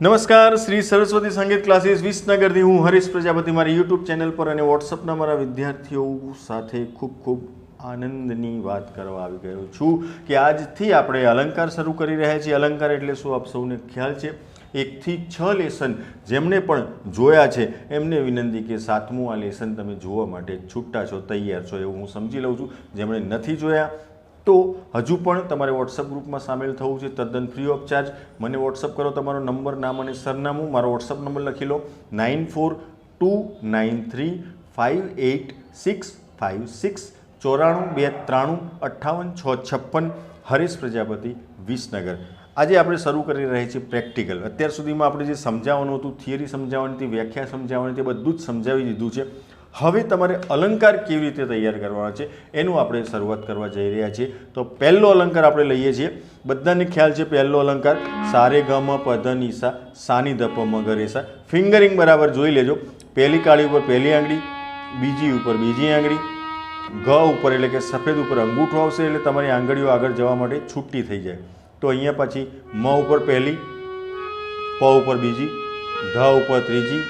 નમસ્કાર, શ્રી સરસ્વતી સંગીત ક્લાસીસ વિસનગરથી. હું હરીશ પ્રજાપતિ, મારી યુટ્યુબ ચેનલ પર અને વોટ્સઅપના મારા વિદ્યાર્થીઓ સાથે ખૂબ ખૂબ આનંદની વાત કરવા આવી ગયો છું કે આજથી આપણે અલંકાર શરૂ કરી રહ્યા છીએ. અલંકાર એટલે શું? આપ સૌને ખ્યાલ છે? એકથી છ લેસન જેમણે પણ જોયા છે, એમને વિનંતી કે સાતમું આ લેસન તમે જોવા માટે છૂટા છો, તૈયાર છો એવું હું સમજી લઉં છું. જેમણે નથી જોયા તો હજુ પણ તમારે વોટ્સઅપ ગ્રુપમાં સામેલ થવું છે તદ્દન ફ્રી ઓફ ચાર્જ મને વોટ્સઅપ કરો તમારો નંબર નામ અને સરનામું મારો વોટ્સઅપ નંબર લખી લો nine four two nine three five eight six five six ચોરાણું બે ત્રાણું અઠ્ઠાવન છ છપ્પન હરીશ પ્રજાપતિ વિસનગર આજે આપણે શરૂ કરી રહ્યા છીએ પ્રેક્ટિકલ અત્યાર સુધીમાં આપણે જે સમજાવવાનું હતું થિયરી સમજાવવાની હતી વ્યાખ્યા સમજાવવાની હતી બધું જ સમજાવી દીધું છે હવે તમારે અલંકાર કેવી રીતે તૈયાર કરવાના છે એનું આપણે શરૂઆત કરવા જઈ રહ્યા છીએ. તો પહેલો અલંકાર આપણે લઈએ છીએ. બધાને ખ્યાલ છે પહેલો અલંકાર? સારે ગમ પધ નિશા, સાની ધપ મગરેસા ફિંગરિંગ બરાબર જોઈ લેજો. પહેલી કાળી ઉપર પહેલી આંગળી, બીજી ઉપર બીજી આંગળી. ઘ ઉપર એટલે કે સફેદ ઉપર અંગૂઠો આવશે એટલે તમારી આંગળીઓ આગળ જવા માટે છૂટી થઈ જાય. તો અહીંયા પછી મ ઉપર પહેલી, પ ઉપર બીજી, ધ ઉપર ત્રીજી,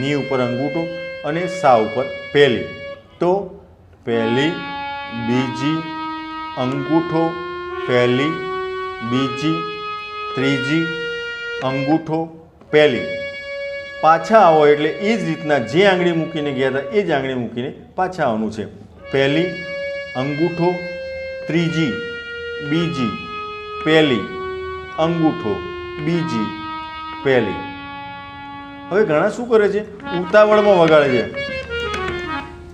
ની ઉપર અંગૂઠો અને સા ઉપર પહેલી. તો પહેલી, બીજી, અંગૂઠો, પહેલી, બીજી, ત્રીજી, અંગૂઠો, પહેલી. પાછા આવો એટલે એ જ રીતના જે આંગળી મૂકીને ગયા હતા, એ જ આંગળી મૂકીને પાછા આવવાનું છે. પહેલી, અંગૂઠો, ત્રીજી, બીજી, પહેલી, અંગૂઠો, બીજી, પહેલી. હવે ઘણા શું કરે છે? ઉતાવળમાં વગાડે છે.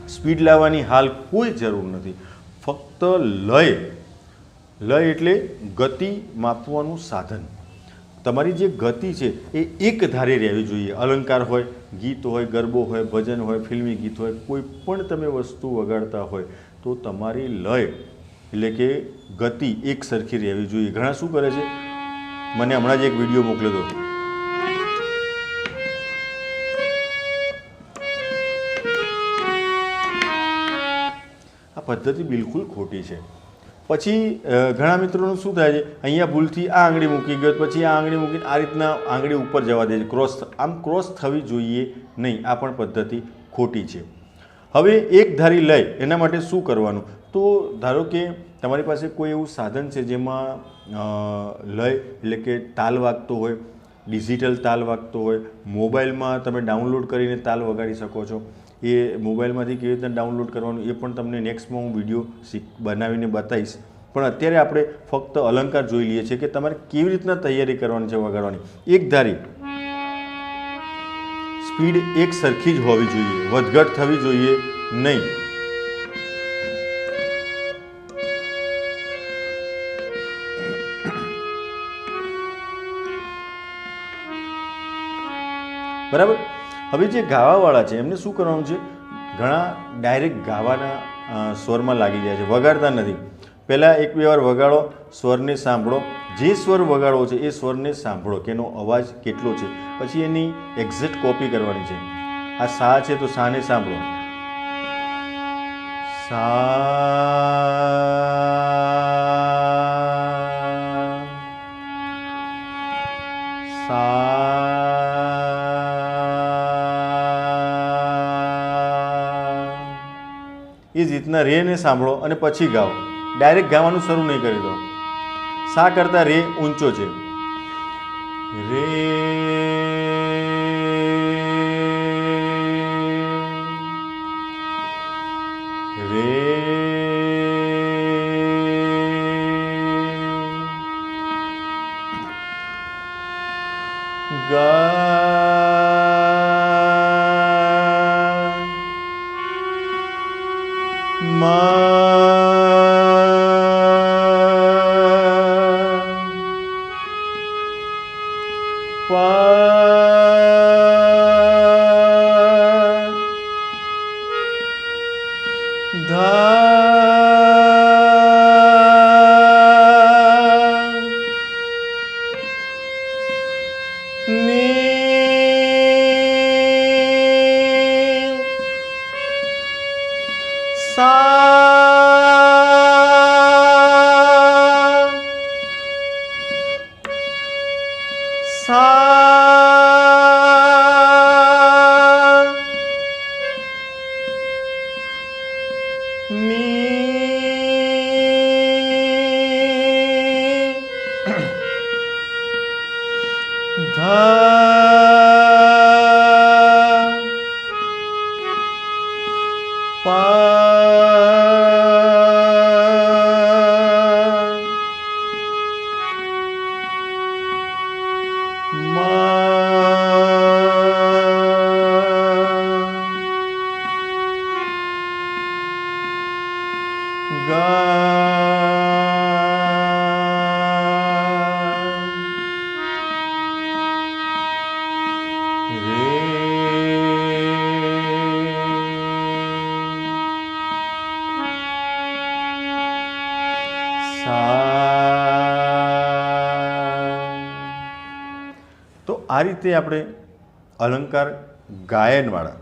સ્પીડ લાવવાની હાલ કોઈ જરૂર નથી. ફક્ત લય. લય એટલે ગતિ માપવાનું સાધન. તમારી જે ગતિ છે એ એક ધારે રહેવી જોઈએ. અલંકાર હોય ગીત હોય ગરબો હોય ભજન હોય ફિલ્મી ગીત હોય કોઈ પણ તમે વસ્તુ વગાડતા હોય તો તમારી લય એટલે કે ગતિ એક સરખી રહેવી જોઈએ. ઘણા શું કરે છે? મને હમણાં જ એક વીડિયો મોકલ્યો હતો પદ્ધતિ બિલકુલ ખોટી છે. પછી ઘણા મિત્રોનું શું થાય છે? અહીંયા ભૂલથી આ આંગળી મૂકી ગયો, પછી આ આંગળી મૂકીને આ રીતના આંગળી ઉપર જવા દે છે. ક્રોસ આમ ક્રોસ થવી જોઈએ નહીં. આ પણ પદ્ધતિ ખોટી છે. હવે એક ધારી લય એના માટે શું કરવાનું? તો ધારો કે તમારી પાસે કોઈ એવું સાધન છે જેમાં લય એટલે કે તાલ વાગતો હોય, ડિજિટલ તાલ વાગતો હોય, મોબાઈલમાં તમે ડાઉનલોડ કરીને તાલ વગાડી શકો છો. એ મોબાઈલમાંથી કેવી રીતના ડાઉનલોડ કરવાનું એ પણ તમને નેક્સ્ટમાં હું વીડિયો શીખ, બનાવીને બતાવીશ. પણ અત્યારે આપણે ફક્ત અલંકાર જોઈ લઈએ છીએ કે તમારે કેવી રીતના તૈયારી કરવાની છે, વગાડવાની. એક ધારી. સ્પીડ એક સરખી જ હોવી જોઈએ. વધઘટ થવી જોઈએ નહીં. બરાબર? હવે જે ગાવાવાળા છે, એમને શું કરવાનું છે? ઘણા ડાયરેક્ટ ગાવાના સ્વરમાં લાગી જાય છે. વગાડતા નથી. પહેલાં એક બે વાર વગાડો, સ્વરને સાંભળો. જે સ્વર વગાડવો છે, એ સ્વરને સાંભળો કે એનો અવાજ કેટલો છે. પછી એની એક્ઝેક્ટ કોપી કરવાની છે. આ સા છે તો સાને સાંભળો. સા એ રીતના રેને સાંભળો અને પછી ગાઓ. ડાયરેક્ટ ગાવાનું શરૂ નહીં કરી દો. સા કરતાં રે ઊંચો છે? ની Ah! આ રીતે આપણે અલંકાર ગાયનવાળા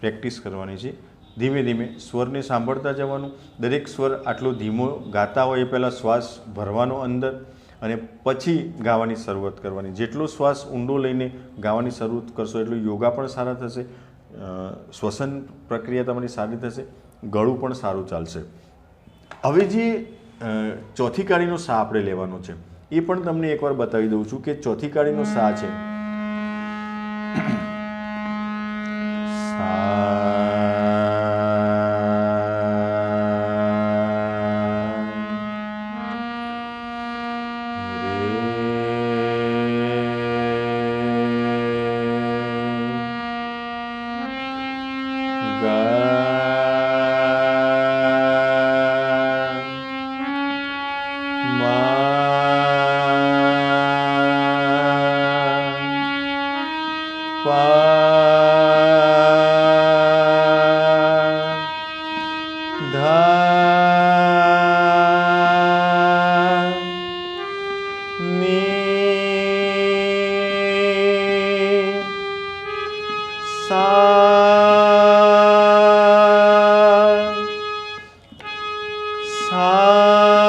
પ્રેક્ટિસ કરવાની છે. ધીમે ધીમે સ્વરને સાંભળતા જવાનું. દરેક સ્વર આટલો ધીમો ગાતા હોય એ પહેલાં શ્વાસ ભરવાનો અંદર અને પછી ગાવાની શરૂઆત કરવાની. જેટલો શ્વાસ ઊંડો લઈને ગાવાની શરૂઆત કરશો એટલું યોગા પણ સારા થશે. શ્વસન પ્રક્રિયા તમારી સારી થશે. ગળું પણ સારું ચાલશે. હવે જે ચોથી કાળીનો સા આપણે લેવાનો છે. એ પણ તમને એકવાર બતાવી દઉં છું કે ચોથી કાળીનો સા છે. સા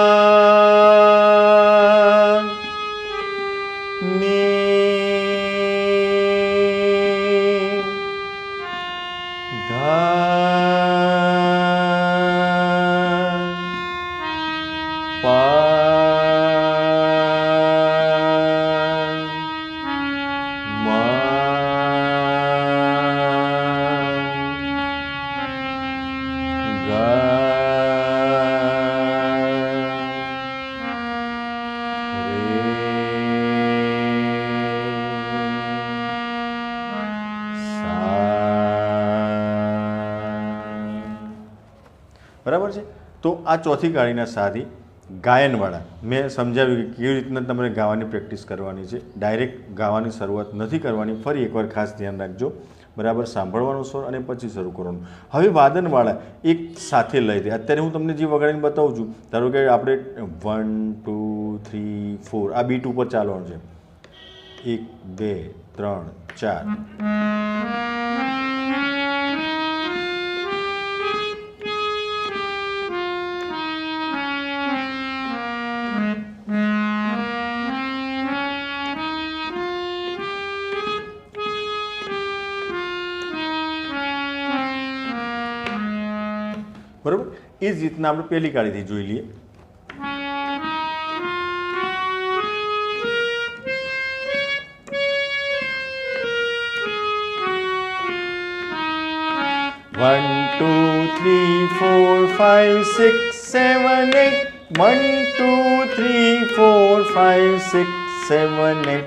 બરાબર છે? તો આ ચોથી કાળીના સારી ગાયનવાળા. મેં સમજાવ્યું કે કેવી રીતના તમારે ગાવાની પ્રેક્ટિસ કરવાની છે. ડાયરેક્ટ ગાવાની શરૂઆત નથી કરવાની. ફરી એકવાર ખાસ ધ્યાન રાખજો. બરાબર? સાંભળવાનો સ્વર અને પછી શરૂ કરવાનું. હવે વાદનવાળા એક સાથે લઈ દે. અત્યારે હું તમને જે વગાડીને બતાવું છું, ધારો કે આપણે વન, ટુ, થ્રી, ફોર, આ બીટ ઉપર ચાલવાનું છે. એક, બે, ત્રણ, ચાર. બરાબર? એ જ રીતના આપણે પહેલી કાળીથી જોઈ લઈએ. One two three four five six seven eight one two three four five six seven eight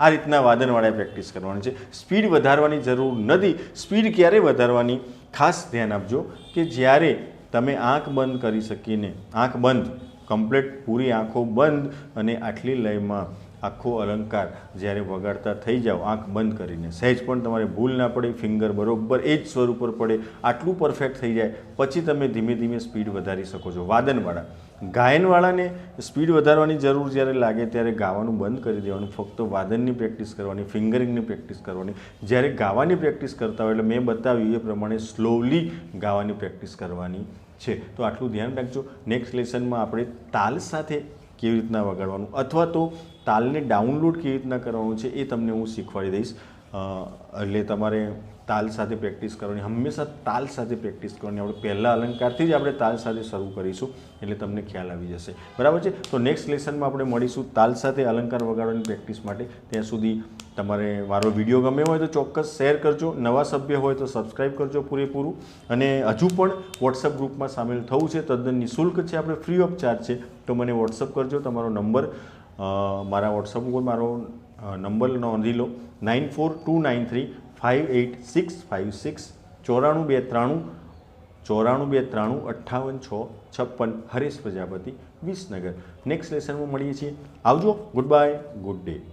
આ રીતના વાદનવાળાએ પ્રેક્ટિસ કરવાની છે. સ્પીડ વધારવાની જરૂર નથી. સ્પીડ ક્યારે વધારવાની? ખાસ ધ્યાન આપજો કે જ્યારે તમે આંખ બંધ કરી શકીને, આંખ બંધ કમ્પ્લીટ પૂરી આંખો બંધ અને આટલી લયમાં આખો અલંકાર જ્યારે વગાડતા થઈ જાઓ, આંખ બંધ કરીને. સહેજ પણ તમારે ભૂલ ના પડે ફિંગર બરોબર એ જ સ્વર ઉપર પડે, આટલું પરફેક્ટ થઈ જાય, પછી તમે ધીમે ધીમે સ્પીડ વધારી શકો છો. વાદનવાળા. ગાયનવાળાને સ્પીડ વધારવાની જરૂર જ્યારે લાગે ત્યારે ગાવાનું બંધ કરી દેવાનું, ફક્ત વાદનની પ્રેક્ટિસ કરવાની, ફિંગરિંગની પ્રેક્ટિસ કરવાની. જ્યારે ગાવાની પ્રેક્ટિસ કરતા હોય એટલે મેં બતાવ્યું એ પ્રમાણે સ્લોલી ગાવાની પ્રેક્ટિસ કરવાની છે. તો આટલું ધ્યાન રાખજો. નેક્સ્ટ લેસનમાં આપણે તાલ સાથે કેવી રીતના વગાડવાનું અથવા તો તાલને ડાઉનલોડ કેવી રીતના કરવાનું છે એ તમને હું શીખવાડી દઈશ. એટલે તમારે તાલ સાથે પ્રેક્ટિસ કરવાની, હંમેશા તાલ સાથે પ્રેક્ટિસ કરવાની. આપણે પહેલાં અલંકારથી જ આપણે તાલ સાથે શરૂ કરીશું, એટલે તમને ખ્યાલ આવી જશે. બરાબર છે? તો નેક્સ્ટ લેસનમાં આપણે મળીશું તાલ સાથે અલંકાર વગાડવાની પ્રેક્ટિસ માટે. ત્યાં સુધી તમારે મારો વીડિયો ગમ્યો હોય તો ચોક્કસ શેર કરજો. નવા સભ્ય હોય તો સબસ્ક્રાઈબ કરજો પૂરેપૂરું. અને હજુ પણ વોટ્સઅપ ગ્રુપમાં સામેલ થવું છે. તદ્દન નિઃશુલ્ક છે. આપણે ફ્રી ઓફ ચાર્જ છે. તો મને વોટ્સઅપ કરજો. તમારો નંબર મારા વોટ્સઅપ ઉપર મારો નંબર નોંધી લો. Nine four two nine three five eight six five six, ચોરાણું બે ત્રાણું, ચોરાણું બે ત્રાણું, અઠ્ઠાવન છ, છપ્પન, હરેશ પ્રજાપતિ, વિસનગર. નેક્સ્ટ લેસનમાં મળીએ છીએ. આવજો. Good bye good day